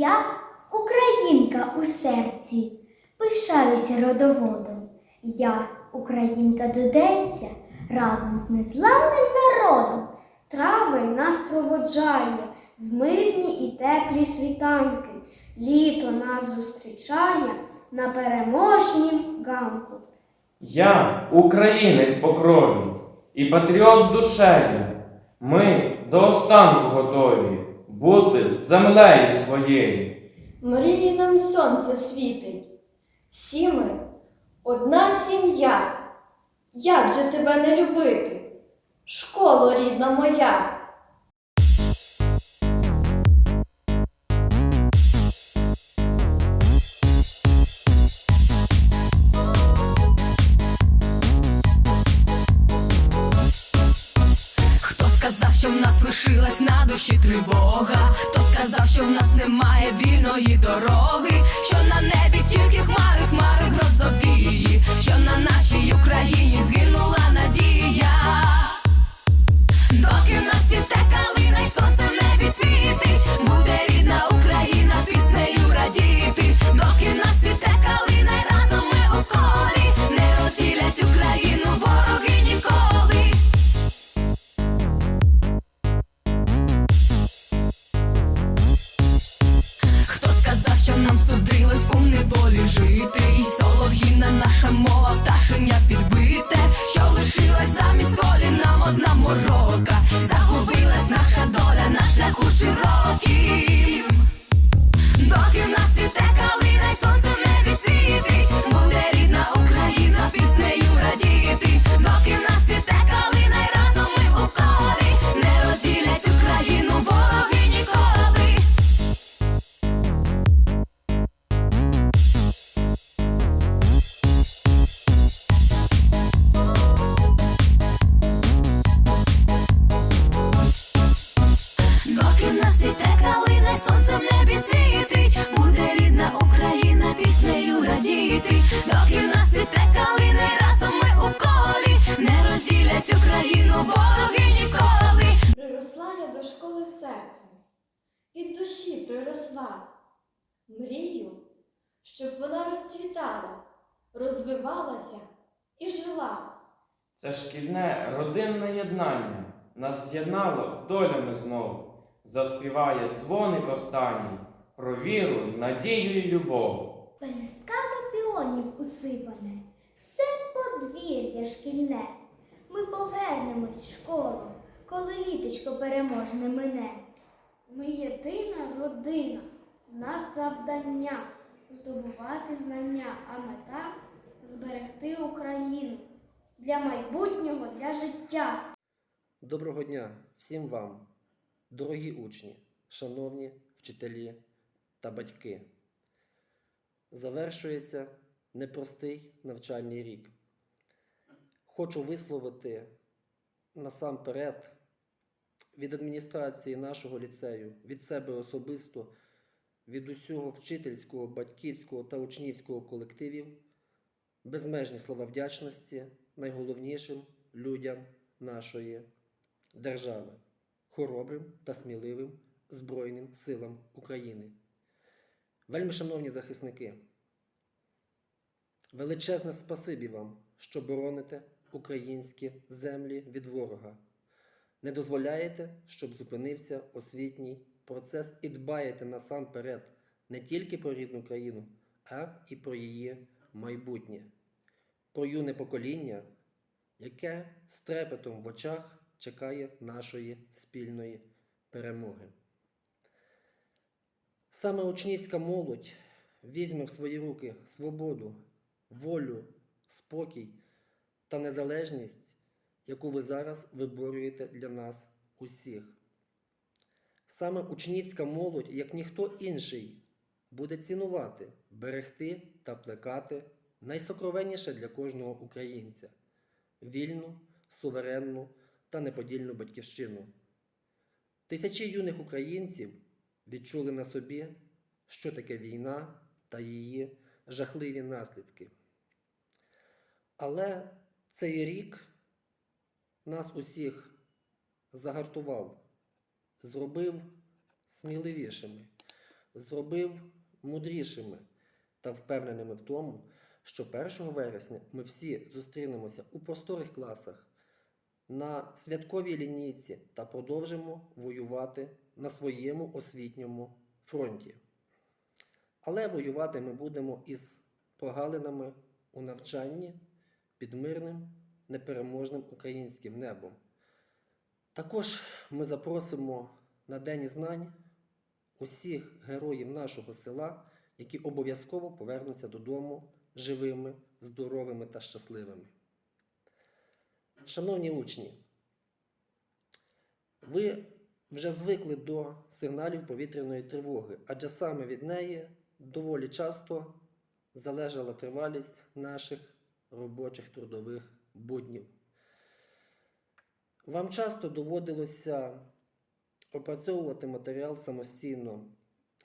Я українка у серці, пишаюся родоводом. Я українка доденця разом з незламним народом. Травень нас проводжає в мирні і теплі світанки. Літо нас зустрічає на переможнім ганку. Я українець по крові і патріот душею. Ми до останку готові бути землею своєю. Мрії нам сонце світить. Всі ми одна сім'я. Як же тебе не любити? Школо рідна моя. Душі тривога? Хто сказав, що в нас немає вільної дороги? Що на небі тільки хмари, хмари грозовії, що на нашій Україні згинула надія. Доки в нас світе калина й сонце в Мрію, щоб вона розцвітала, розвивалася і жила. Це шкільне родинне єднання нас з'єднало долями знов. Заспіває дзвоник останній про віру, надію і любов. Пелюстками піонів усипане, все подвір'я шкільне. Ми повернемось в школу, коли літочко переможне мине. Ми єдина родина, в нас завдання здобувати знання, а мета зберегти Україну для майбутнього, для життя. Доброго дня всім вам, дорогі учні, шановні вчителі та батьки. Завершується непростий навчальний рік. Хочу висловити насамперед від адміністрації нашого ліцею, від себе особисто, від усього вчительського, батьківського та учнівського колективів безмежні слова вдячності найголовнішим людям нашої держави, хоробрим та сміливим Збройним силам України. Вельми шановні захисники, величезне спасибі вам, що бороните українські землі від ворога. Не дозволяєте, щоб зупинився освітній процес і дбаєте насамперед не тільки про рідну країну, а і про її майбутнє, про юне покоління, яке з трепетом в очах чекає нашої спільної перемоги. Саме учнівська молодь візьме в свої руки свободу, волю, спокій та незалежність, яку ви зараз виборюєте для нас усіх. Саме учнівська молодь, як ніхто інший, буде цінувати, берегти та плекати найсокровенніше для кожного українця вільну, суверенну та неподільну батьківщину. Тисячі юних українців відчули на собі, що таке війна та її жахливі наслідки. Але цей рік нас усіх загартував, зробив сміливішими, зробив мудрішими та впевненими в тому, що 1 вересня ми всі зустрінемося у просторих класах на святковій лінійці та продовжимо воювати на своєму освітньому фронті. Але воювати ми будемо із прогалинами у навчанні під мирним непереможним українським небом. Також ми запросимо на День знань усіх героїв нашого села, які обов'язково повернуться додому живими, здоровими та щасливими. Шановні учні, ви вже звикли до сигналів повітряної тривоги, адже саме від неї доволі часто залежала тривалість наших робочих трудових буднів. Вам часто доводилося опрацьовувати матеріал самостійно.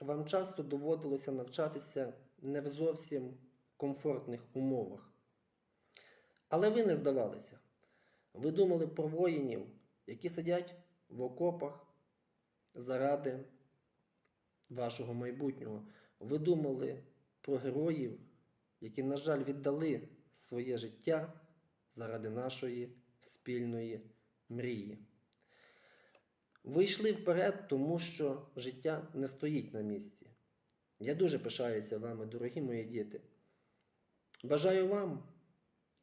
Вам часто доводилося навчатися не в зовсім комфортних умовах. Але ви не здавалися. Ви думали про воїнів, які сидять в окопах заради вашого майбутнього. Ви думали про героїв, які, на жаль, віддали своє життя заради нашої спільної мрії. Ви йшли вперед, тому що життя не стоїть на місці. Я дуже пишаюся вами, дорогі мої діти. Бажаю вам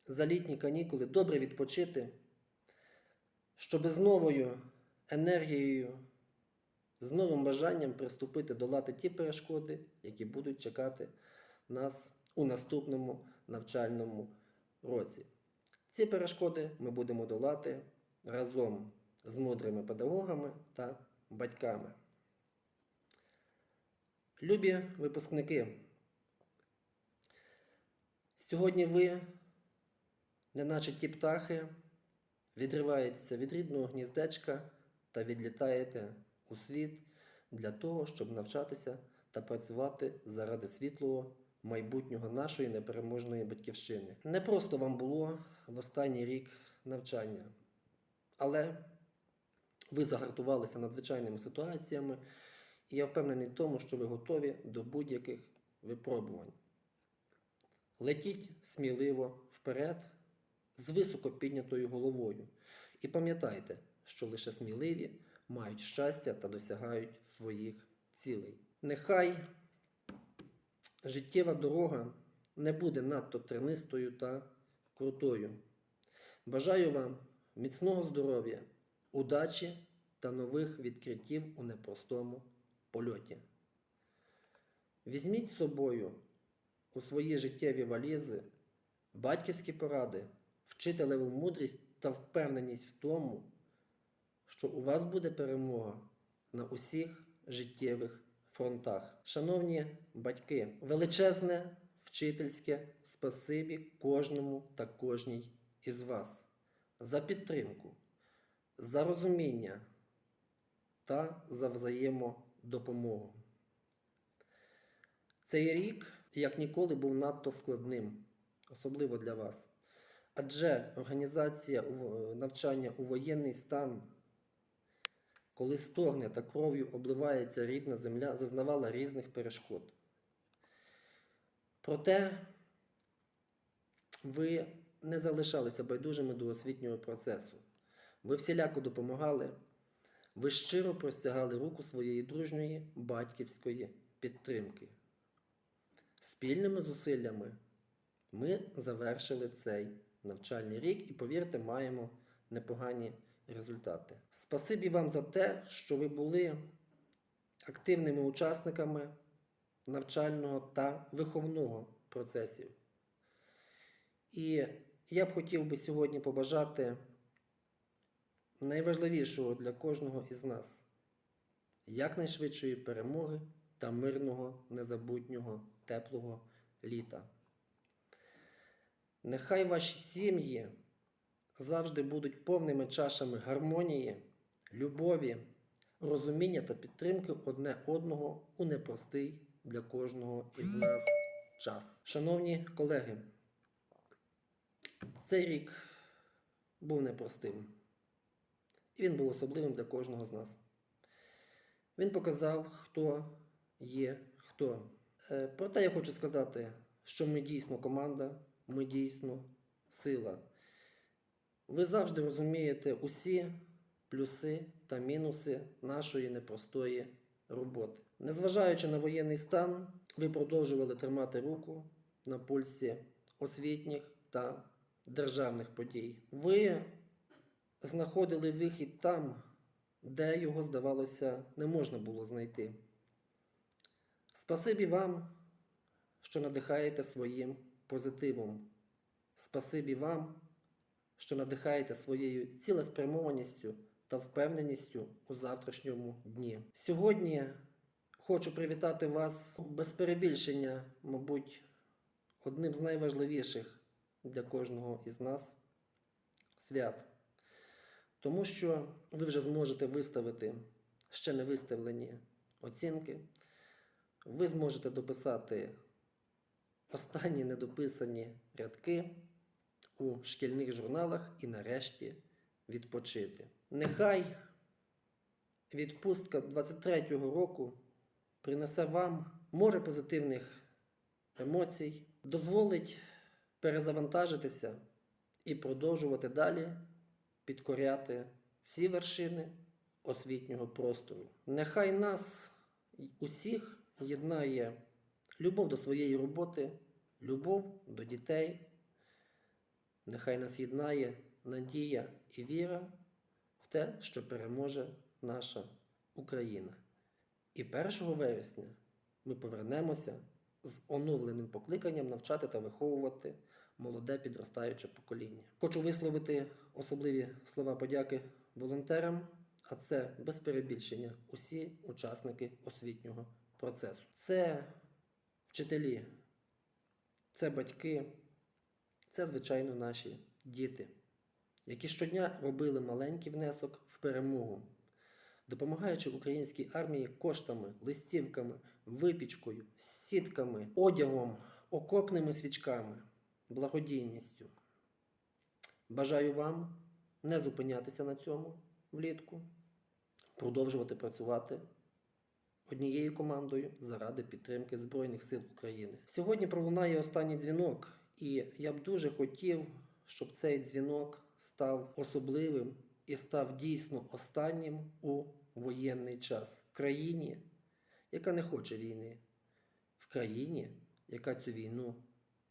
за літні канікули добре відпочити, щоб з новою енергією, з новим бажанням приступити долати ті перешкоди, які будуть чекати нас у наступному навчальному році. Ці перешкоди ми будемо долати разом з мудрими педагогами та батьками. Любі випускники, сьогодні ви, неначе ті птахи, відриваєтеся від рідного гніздечка та відлітаєте у світ для того, щоб навчатися та працювати заради світлого майбутнього нашої непереможної батьківщини. Не просто вам було в останній рік навчання, але ви загартувалися надзвичайними ситуаціями, і я впевнений в тому, що ви готові до будь-яких випробувань. Летіть сміливо вперед з високо піднятою головою. І пам'ятайте, що лише сміливі мають щастя та досягають своїх цілей. Нехай життєва дорога не буде надто тернистою та крутою. Бажаю вам міцного здоров'я, удачі та нових відкриттів у непростому польоті. Візьміть з собою у свої життєві валізи батьківські поради, вчителеву мудрість та впевненість в тому, що у вас буде перемога на усіх життєвих фронтах. Шановні батьки, величезне вчительське спасибі кожному та кожній із вас за підтримку, за розуміння та за взаємодопомогу. Цей рік, як ніколи, був надто складним, особливо для вас. Адже організація навчання у воєнний стан, коли стогне та кров'ю обливається рідна земля, зазнавала різних перешкод. Проте ви не залишалися байдужими до освітнього процесу. Ви всіляко допомагали, ви щиро простягали руку своєї дружньої батьківської підтримки. Спільними зусиллями ми завершили цей навчальний рік і, повірте, маємо непогані результати. Спасибі вам за те, що ви були активними учасниками навчального та виховного процесів. І я б хотів би сьогодні побажати найважливішого для кожного із нас якнайшвидшої перемоги та мирного, незабутнього, теплого літа. Нехай ваші сім'ї завжди будуть повними чашами гармонії, любові, розуміння та підтримки одне одного у непростий для кожного із нас час. Шановні колеги, цей рік був непростим. І він був особливим для кожного з нас. Він показав, хто є хто. Е, Проте я хочу сказати, що ми дійсно команда, ми дійсно сила. Ви завжди розумієте усі плюси та мінуси нашої непростої роботи. Незважаючи на воєнний стан, ви продовжували тримати руку на пульсі освітніх та державних подій. Ви знаходили вихід там, де його, здавалося, не можна було знайти. Спасибі вам, що надихаєте своїм позитивом. Спасибі вам, що надихаєте своєю цілеспрямованістю та впевненістю у завтрашньому дні. Сьогодні хочу привітати вас без перебільшення, мабуть, одним з найважливіших для кожного із нас свят. Тому що ви вже зможете виставити ще не виставлені оцінки. Ви зможете дописати останні недописані рядки у шкільних журналах і нарешті відпочити. Нехай відпустка 23-го року принесе вам море позитивних емоцій, дозволить перезавантажитися і продовжувати далі підкоряти всі вершини освітнього простору. Нехай нас усіх єднає любов до своєї роботи, любов до дітей. Нехай нас єднає надія і віра в те, що переможе наша Україна. І 1 вересня ми повернемося з оновленим покликанням навчати та виховувати молоде підростаюче покоління. Хочу висловити особливі слова подяки волонтерам, а це без перебільшення усі учасники освітнього процесу. Це вчителі, це батьки, це, звичайно, наші діти, які щодня робили маленький внесок в перемогу, допомагаючи українській армії коштами, листівками, випічкою, сітками, одягом, окопними свічками, благодійністю. Бажаю вам не зупинятися на цьому влітку, продовжувати працювати однією командою заради підтримки Збройних сил України. Сьогодні пролунає останній дзвінок, і я б дуже хотів, щоб цей дзвінок став особливим і став дійсно останнім у воєнний час в країні, яка не хоче війни, в країні, яка цю війну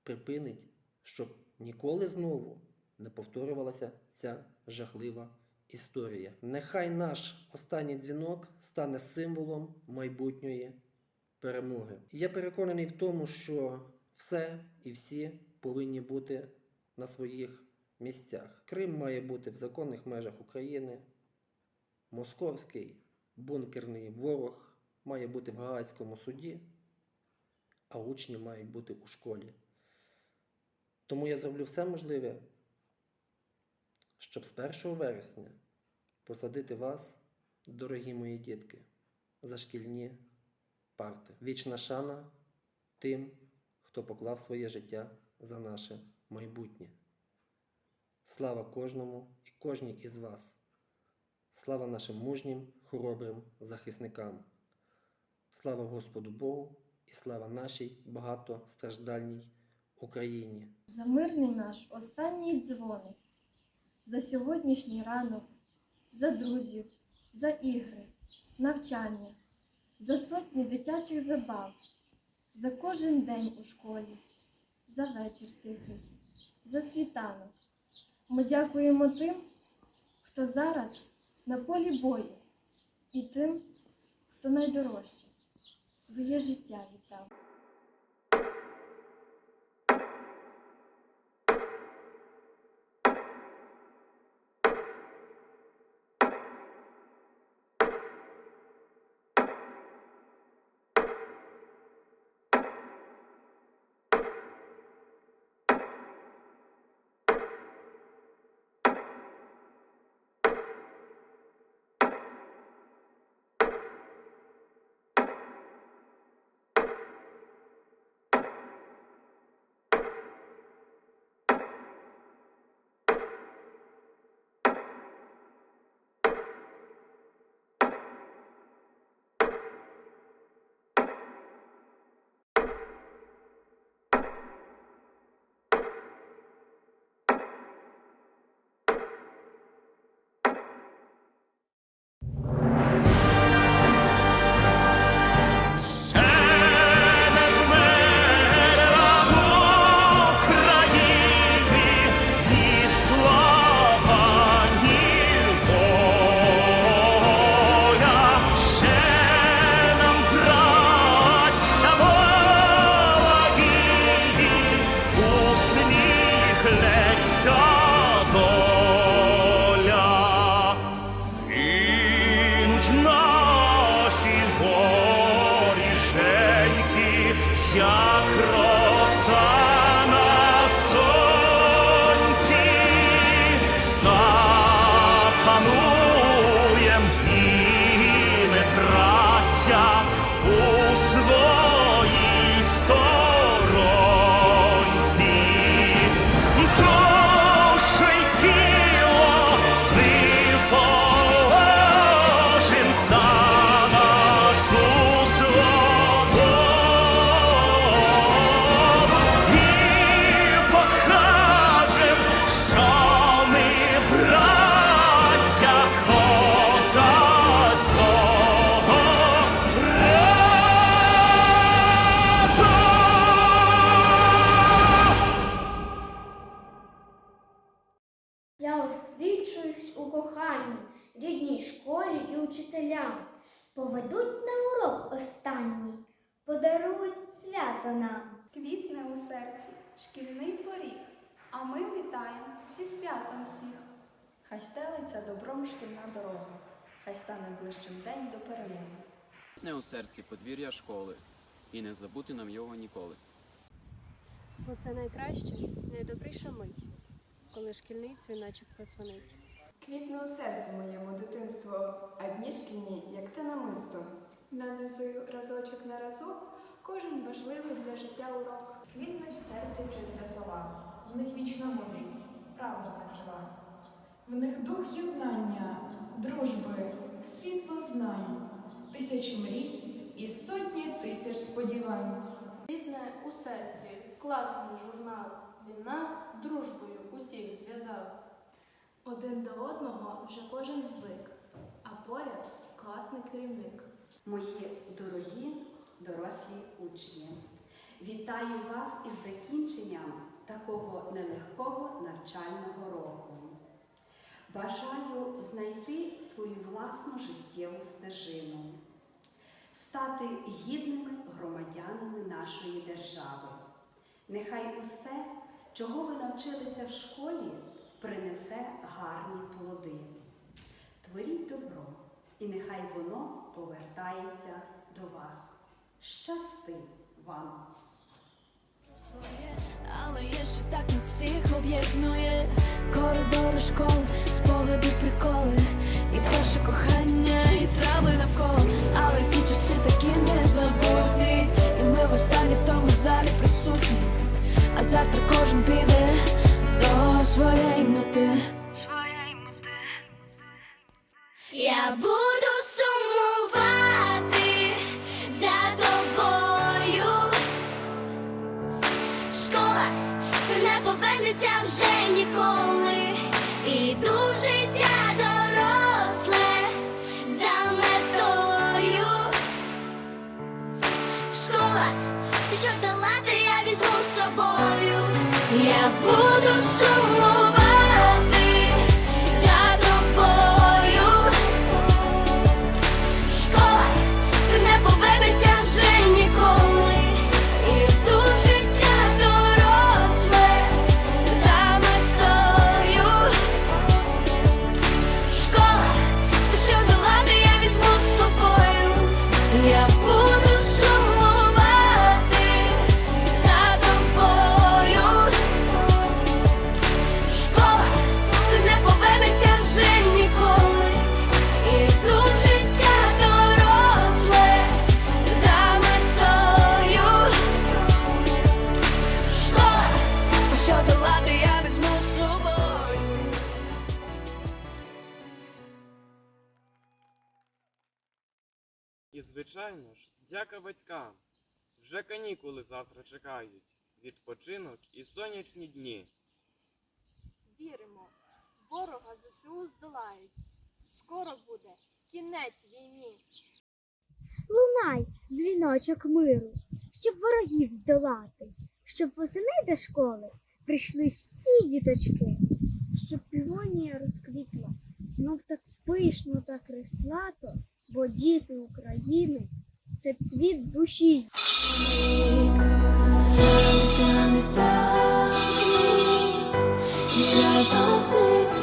припинить, щоб ніколи знову не повторювалася ця жахлива історія. Нехай наш останній дзвінок стане символом майбутньої перемоги. Я переконаний в тому, що все і всі повинні бути на своїх місцях. Крим має бути в законних межах України. Московський бункерний ворог має бути в Гаазькому суді, а учні мають бути у школі. Тому я зроблю все можливе, щоб з 1 вересня посадити вас, дорогі мої дітки, за шкільні парти. Вічна шана тим, хто поклав своє життя за наше майбутнє. Слава кожному і кожній із вас. Слава нашим мужнім, хоробрим захисникам. Слава Господу Богу і слава нашій багатостраждальній Україні. За мирний наш останній дзвоник, за сьогоднішній ранок, за друзів, за ігри, навчання, за сотні дитячих забав, за кожен день у школі, за вечір тихий, за світанок. Ми дякуємо тим, хто зараз на полі бою, і тим, хто найдорожче своє життя віддав. Серці шкільний поріг, а ми вітаємо зі святом всіх. Хай стелиться добром шкільна дорога, хай стане ближчим день до перемоги. Не у серці подвір'я школи, і не забути нам його ніколи. Бо це найкраща, найдобріша мить, коли шкільний дзвіночок подзвонить. Квітне у серці моєму дитинство, а дні шкільні, як те намисто. Нанизую разочок на разок, кожен важливий для життя урок. Квітнуть в серці вчителя слова, в них вічна мудрість, правда так жива. В них дух єднання, дружби, світло знань, тисячі мрій і сотні тисяч сподівань. Квітне у серці класний журнал, він нас дружбою усіх зв'язав. Один до одного вже кожен звик, а поряд класний керівник. Мої дорогі дорослі учні, вітаю вас із закінченням такого нелегкого навчального року. Бажаю знайти свою власну життєву стежину, стати гідними громадянами нашої держави. Нехай усе, чого ви навчилися в школі, принесе гарні плоди. Творіть добро, і нехай воно повертається до вас. Щасти вам! Але є ще так нас всіх об'єднує коридори школи, спогади, приколи, і перше кохання, і трави навколо. Але ці часи такі незабутні, і ми востаннє в тому залі присутні. А завтра кожен піде до своєї мети. Я буду Життя доросле за метою. Школа, все, що дала, я візьму з собою. Я буду сумувати звичайно ж, дяка батькам. Вже канікули завтра чекають. Відпочинок і сонячні дні. Віримо, ворога ЗСУ здолають. Скоро буде кінець війні. Лунай, дзвіночок миру, щоб ворогів здолати, щоб восени до школи прийшли всі діточки. Щоб півонія розквітла, знов так пишно та креслато, бо діти України це цвіт душі. Разом з ним